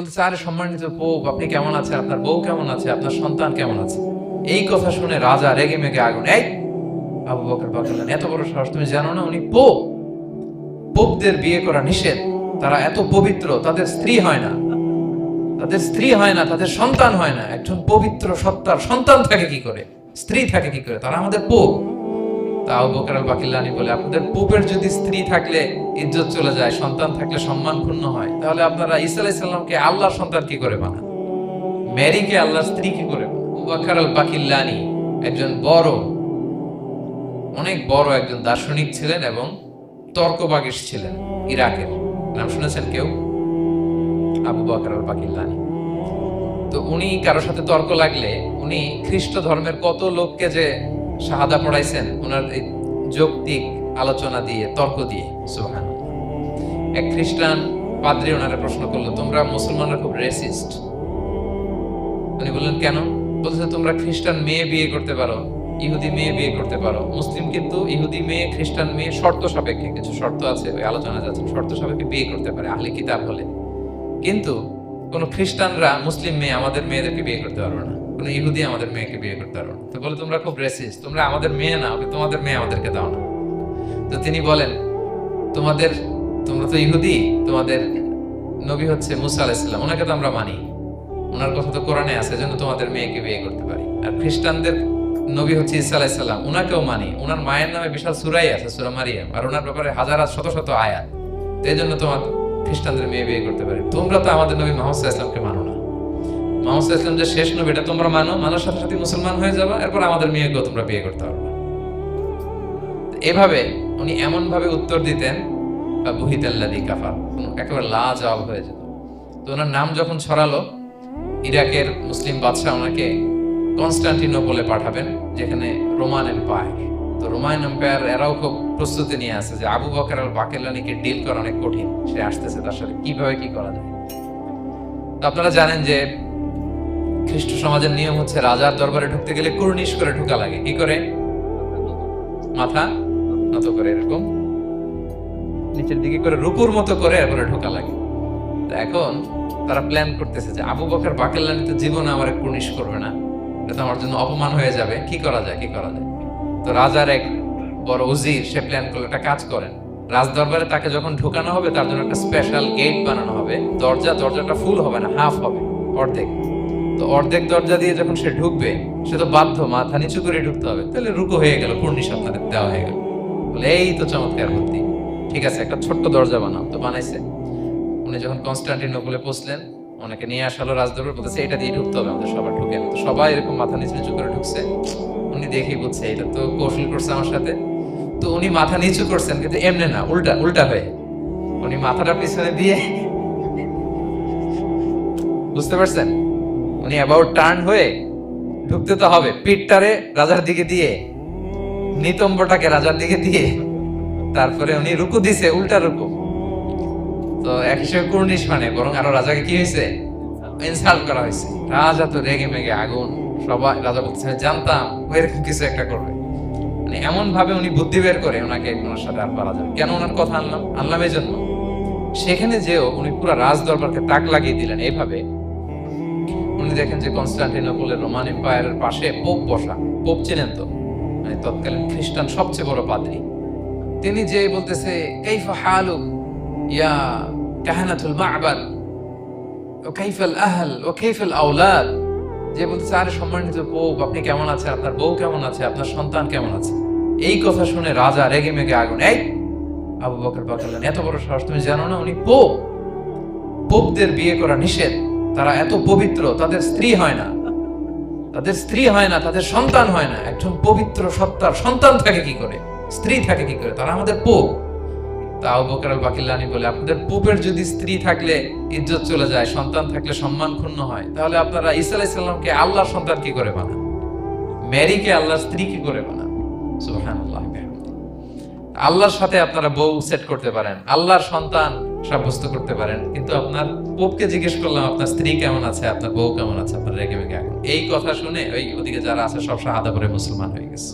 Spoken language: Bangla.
বলতেছে, আরে সম্মানিত পোপ আপনি কেমন আছেন? আপনার বউ কেমন আছে? আপনার সন্তান কেমন আছে? এই কথা শুনে রাজা রেগে মেগে আগুন। এই, আবু বকর বললেন এত বড় সাহস, তুমি জানো না, উনি পোপ। পোপদের বিয়ে করা নিষেধ। তারা এত পবিত্র, তাদের স্ত্রী হয় না। তাদের স্ত্রী হয় না, তাদের সন্তান হয় না। একজন পবিত্র সত্তার সন্তান থাকে কি করে? স্ত্রী থাকে কি করে? তারা আমাদের পোপ। বাকিল্লানি বলে আপনাদের পোপের যদি স্ত্রী থাকলে ইজ্জত চলে যায়, সন্তান থাকলে সম্মান হয়, তাহলে আপনারা সন্তান কি করে বানান? আল্লাহর স্ত্রী কি করে বাকিল্লানি একজন বড়, অনেক বড় একজন দার্শনিক ছিলেন এবং তর্কবাগিস ছিলেন ইরাকের। নাম শুনেছেন কেউ? আবু বকর বাকিল্লানি। তো উনি কারোর সাথে তর্ক লাগলে উনি খ্রিস্ট ধর্মের কত লোককে যে শাহাদা পড়াইছেন ওনার এই যৌক্তিক আলোচনা দিয়ে, তর্ক দিয়ে সুবহান এক খ্রিস্টান পাদ্রী ওনারা প্রশ্ন করল, তোমরা মুসলমানরা খুব রেসিস্ট উনি বললেন, কেন? বলছে, তোমরা খ্রিস্টান মেয়ে বিয়ে করতে পারো, ইহুদি মেয়ে বিয়ে করতে পারো। মুসলিম কিন্তু ইহুদি মেয়ে, খ্রিস্টান মেয়ে শর্ত সাপেক্ষে, কিছু শর্ত আছে, ওই আলোচনা যাচ্ছে শর্ত সাপেক্ষে বিয়ে করতে পারে, আহলে কিতাব হলে কিন্তু কোন খ্রিস্টানরা মুসলিম মেয়ে, আমাদের মেয়েদেরকে বিয়ে করতে পারবে না। কোন ইহুদি আমাদের মেয়েকে বিয়ে করতে পারবে না। তো বলে, তোমরা খুব রেসিস তোমরা আমাদের মেয়ে না ওকে তোমাদের মেয়ে আমাদেরকে দাও না। তো তিনি বলেন, তোমাদের, তোমরা তো ইহুদি, তোমাদের নবী হচ্ছে মুসা আলাইসাল্লাম ওনাকে তো আমরা মানি। ওনার কথা তো কোরআনে আছে জন্য তোমাদের মেয়েকে বিয়ে করতে পারি। আর খ্রিস্টানদের নবী হচ্ছে ইসা আলাইসাল্লাম ওনাকেও মানি। ওনার মায়ের নামে বিশাল সুরাই আছে, সুরা মারিয়াম, আর ওনার ব্যাপারে হাজার শত শত আয়াত। তো এই জন্য তোমার খ্রিস্টানদের মেয়ে বিয়ে করতে পারি। তোমরা তো আমাদের নবী মোহাম্মদ ইসলামকে মানো না। মোহাম্মদ ইসলাম যে শেষ নবী, এটা তোমরা মানো? মানার সাথে সাথে মুসলমান হয়ে যাবে, এরপর আমাদের মেয়েকেও তোমরা বিয়ে করতে পারবে। এভাবে উনি এমন ভাবে উত্তর দিতেন বা বুহিতাল্লাদি কাফা একেবারে লা জবাব হয়ে যেত। তো ওনার নাম যখন ছড়ালো, ইরাকের মুসলিম বাদশাহ ওনাকে কনস্টান্টিনোপলে পাঠাবেন, যেখানে রোমান এম্পায়ার তো রোমান এম্পায়ার এরাও খুব প্রস্তুতি নিয়ে আছে যে আবু বকর আল বাকেলানিকে ডিল করা অনেক কঠিন। সে আসতেছে তার সাথে। কীভাবে কি করা যায়? তো আপনারা জানেন যে খ্রিস্ট সমাজের নিয়ম হচ্ছে রাজার দরবারে ঢুকতে গেলে কুর্নিশ করে ঢুকা লাগে। কি করে? মাথা নত করে এরকম। নিচের দিকে করে রুকুর মতো করে এরপরে ঢোকা লাগে। এখন তারা প্ল্যান করতেছে যে আবু বকর বাকেল্লানি তো জীবনে আমার কুর্নিশ করবে না। এটা তো আমার জন্য অপমান হয়ে যাবে। কি করা যায়? কি করা যায়? তো রাজার এক বড় উজির, সে প্ল্যান করল একটা কাজ করেন। রাজ দরবারে তাকে যখন ঢোকানো হবে, তার জন্য একটা স্পেশাল গেট বানানো হবে। দরজা, দরজাটা ফুল হবে না হাফ হবে, অর্ধেক। তো অর্ধেক দরজা দিয়ে যখন সে ঢুকবে, সে তো বাধ্য, মাথা নিচু করে ঢুকতে হবে। তাহলে রুকো হয়ে গেল পূর্ণিশ আপনাদের দেওয়া হয়ে গেল। বলে, এই তো চমৎকার বুদ্ধি ঠিক আছে, একটা ছোট্ট দরজা বানাও। তো বানাইছে। উনি যখন কনস্টান্টিনোপলে পৌঁছলেন, ওনাকে নিয়ে আসালো রাজদরবার, বলতেছে, এটা দিয়ে ঢুকতে হবে, আমাদের সবার ঢুকে। তো সবাই এরকম মাথা নিচু নিচু করে ঢুকছে। উনি দেখেই বুঝছে এটা তো কৌশল করছে আমার সাথে। তো উনি মাথা নিচু করছেন, কিন্তু এমনি না, উল্টা উল্টা হয়ে। উনি মাথাটা পিছনে দিয়ে বুঝতে পারছেন? উনি অ্যাবাউট টার্ন হয়ে ঢুকতে তো হবে। পিঠটারে রাজার দিকে দিয়ে, নিতম্বটাকে রাজার দিকে দিয়ে, তারপরে উনি রুকু দিছে, উল্টা রুকু। তো একশো কুর্নিশ মানে বরং আরও রাজাকে কি হয়েছে? ইনসাল্ট করা হয়েছে। রাজা তো রেগে মেগে আগুন, সবাই রাজা বলতেছে, জানতাম এরকম কিছু একটা করবে। মানে এমন ভাবে উনি বুদ্ধি বের করে ওনাকে ওনার সাথে আর পারা যাবে কেন ওনার কথা আনলাম? আনলাম এই জন্য সেখানে যেও উনি পুরো রাজ দরবারকে তাক লাগিয়ে দিলেন এইভাবে। উনি দেখেন যে কনস্টান্টিনোপলের রোমান এম্পায়ারের পাশে পোপ বসা, পোপ ছিলেন তো? মানে তৎকালীন খ্রিস্টান সবচেয়ে বড় পাদ্রী। তিনি যে বলতেছে, কাইফা হালুক ইয়া কাহানাতুল মা'বাদ ও কাইফাল আহল? ও কাইফাল আওলাদ? যে বলতেছে, আরে সম্মানিত পোপ, আপনি কেমন আছেন? আপনার বউ কেমন আছে? আপনার সন্তান কেমন আছে? এই কথা শুনে রাজা রেগে মেগে আগুন। এই, আবু বকর বললেন এত বড় সাহস তুমি জানো না? উনি পোপ। পোপদের বিয়ে করা নিষেধ। তারা এত পবিত্র, তাদের স্ত্রী হয় না। তাদের স্ত্রী হয় না, তাদের সন্তান হয় না। একজন পবিত্র সত্তার সন্তান থাকে কি করে? স্ত্রী থাকে কি করে? তারা আমাদের পোপ। তাও বকর আল বাকিল্লানি বলে, আপনাদের পোপের যদি স্ত্রী থাকলে ইজ্জত চলে যায়, সন্তান থাকলে সম্মান ক্ষুণ্ণ হয়। তাহলে আপনারা ঈসা আলাইসাল্লামকে আল্লাহর সন্তান কি করে বানান? ম্যারিকে আল্লাহর স্ত্রী কি করে বানান? সুবহানাল্লাহ আল্লাহর সাথে আপনারা বউ সেট করতে পারেন। আল্লাহর সন্তান সাব্যস্ত করতে পারেন। কিন্তু আপনার পোপকে জিজ্ঞেস করলাম, আপনার স্ত্রী কেমন আছে? আপনার বউ কেমন আছে? আপনার রেগে মেগে এখন? এই কথা শুনে ওই ওদিকে যারা আছে সব শাহাদা করে মুসলমান হয়ে গেছে।